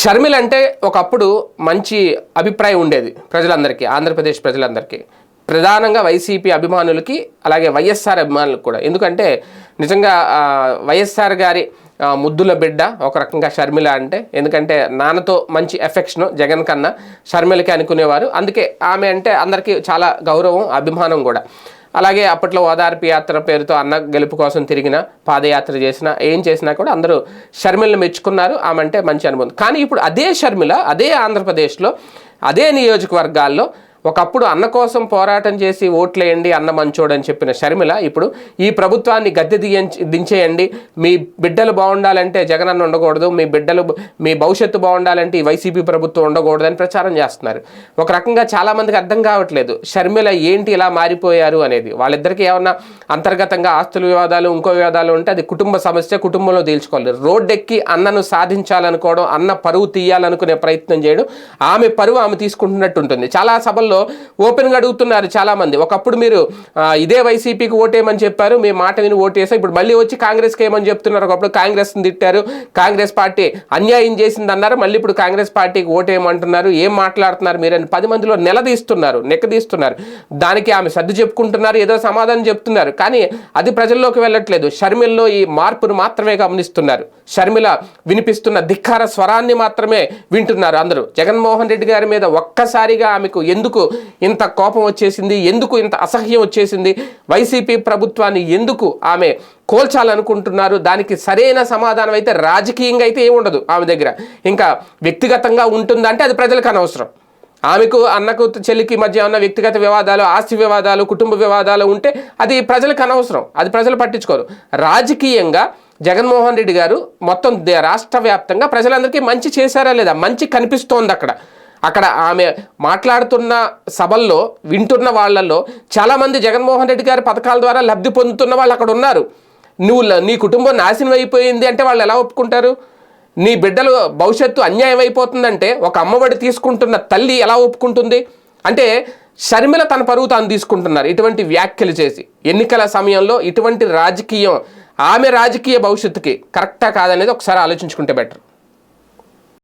షర్మిల అంటే ఒకప్పుడు మంచి అభిప్రాయం ఉండేది ప్రజలందరికీ ఆంధ్రప్రదేశ్ ప్రజలందరికీ. ప్రధానంగా వైసీపీ అభిమానులకి అలాగే వైఎస్ఆర్ అభిమానులకు కూడా. ఎందుకంటే నిజంగా వైఎస్ఆర్ గారి ముద్దుల బిడ్డ ఒక రకంగా షర్మిల అంటే. ఎందుకంటే నాన్నతో మంచి ఎఫెక్షన్ జగన్ కన్నా షర్మిలకి అనుకునేవారు. అందుకే ఆమె అంటే అందరికీ చాలా గౌరవం అభిమానం కూడా. అలాగే అప్పట్లో ఓదార్పు యాత్ర పేరుతో అన్న గెలుపు కోసం తిరిగిన పాదయాత్ర చేసిన ఏం చేసినా కూడా అందరూ షర్మిలను మెచ్చుకున్నారు. ఆమె అంటే మంచి అనుభవం. కానీ ఇప్పుడు అదే షర్మిల అదే ఆంధ్రప్రదేశ్లో అదే నియోజకవర్గాల్లో ఒకప్పుడు అన్న కోసం పోరాటం చేసి ఓట్లేయండి అన్న మంచోడని చెప్పిన షర్మిల ఇప్పుడు ఈ ప్రభుత్వాన్ని గద్దె దియ దించేయండి. మీ బిడ్డలు బాగుండాలంటే జగన్ అన్న ఉండకూడదు. మీ బిడ్డలు మీ భవిష్యత్తు బాగుండాలంటే ఈ వైసీపీ ప్రభుత్వం ఉండకూడదు అని ప్రచారం చేస్తున్నారు. ఒక రకంగా చాలామందికి అర్థం కావట్లేదు. షర్మిల ఏంటి ఇలా మారిపోయారు అనేది. వాళ్ళిద్దరికీ ఏమన్నా అంతర్గతంగా ఆస్తుల వివాదాలు ఇంకో వివాదాలు ఉంటే అది కుటుంబ సమస్య కుటుంబంలో తేల్చుకోవాలి. రోడ్డెక్కి అన్నను సాధించాలనుకోవడం అన్న పరువు తీయాలనుకునే ప్రయత్నం చేయడం ఆమె పరువు ఆమె తీసుకుంటున్నట్టు ఉంటుంది చాలా సభల్లో ఓపెన్గా అడుగుతున్నారు చాలామంది. ఒకప్పుడు మీరు ఇదే వైసీపీకి ఓటేయమని చెప్పారు మీ మాట విని ఓటేసా ఇప్పుడు మళ్ళీ వచ్చి కాంగ్రెస్కి ఏమని చెప్తున్నారు ఒకప్పుడు కాంగ్రెస్ని తిట్టారు కాంగ్రెస్ పార్టీ అన్యాయం చేసింది అన్నారు మళ్ళీ ఇప్పుడు కాంగ్రెస్ పార్టీకి ఓటేయమంటున్నారు ఏం మాట్లాడుతున్నారు మీరు అని పది మందిలో నిలదీస్తున్నారు నెక్కదీస్తున్నారు. దానికి ఆమె సర్దు చెప్పుకుంటున్నారు ఏదో సమాధానం చెప్తున్నారు కానీ అది ప్రజల్లోకి వెళ్ళట్లేదు. షర్మిల్లో ఈ మార్పును మాత్రమే గమనిస్తున్నారు. షర్మిల వినిపిస్తున్న ధిక్కార స్వరాన్ని మాత్రమే వింటున్నారు అందరూ. జగన్మోహన్ రెడ్డి గారి మీద ఒక్కసారిగా ఆమెకు ఎందుకు ఇంత కోపం వచ్చేసింది ఎందుకు ఇంత అసహ్యం వచ్చేసింది వైసీపీ ప్రభుత్వాన్ని ఎందుకు ఆమె కోల్చాలనుకుంటున్నారు దానికి సరైన సమాధానం అయితే రాజకీయంగా అయితే ఏముండదు ఆమె దగ్గర. ఇంకా వ్యక్తిగతంగా ఉంటుందంటే అది ప్రజలకు అనవసరం. ఆమెకు అన్నకు చెల్లికి మధ్య ఉన్న వ్యక్తిగత వివాదాలు ఆస్తి వివాదాలు కుటుంబ వివాదాలు ఉంటే అది ప్రజలకు అనవసరం. అది ప్రజలు పట్టించుకోరు. రాజకీయంగా జగన్మోహన్ రెడ్డి గారు మొత్తం రాష్ట్ర వ్యాప్తంగా ప్రజలందరికీ మంచి చేశారా లేదా? మంచి కనిపిస్తోంది అక్కడ. అక్కడ ఆమె మాట్లాడుతున్న సభల్లో వింటున్న వాళ్ళల్లో చాలామంది జగన్మోహన్ రెడ్డి గారి పథకాల ద్వారా లబ్ధి పొందుతున్న వాళ్ళు అక్కడ ఉన్నారు. నువ్వు నీ కుటుంబం నాశనం అయిపోయింది అంటే వాళ్ళు ఎలా ఒప్పుకుంటారు? నీ బిడ్డలు భవిష్యత్తు అన్యాయం అయిపోతుందంటే ఒక అమ్మఒడి తీసుకుంటున్న తల్లి ఎలా ఒప్పుకుంటుంది? అంటే షర్మిల తన పరువు తాను తీసుకుంటున్నారు ఇటువంటి వ్యాఖ్యలు చేసి. ఎన్నికల సమయంలో ఇటువంటి రాజకీయం ఆమె రాజకీయ భవిష్యత్తుకి కరెక్టా కాదనేది ఒకసారి ఆలోచించుకుంటే బెటర్.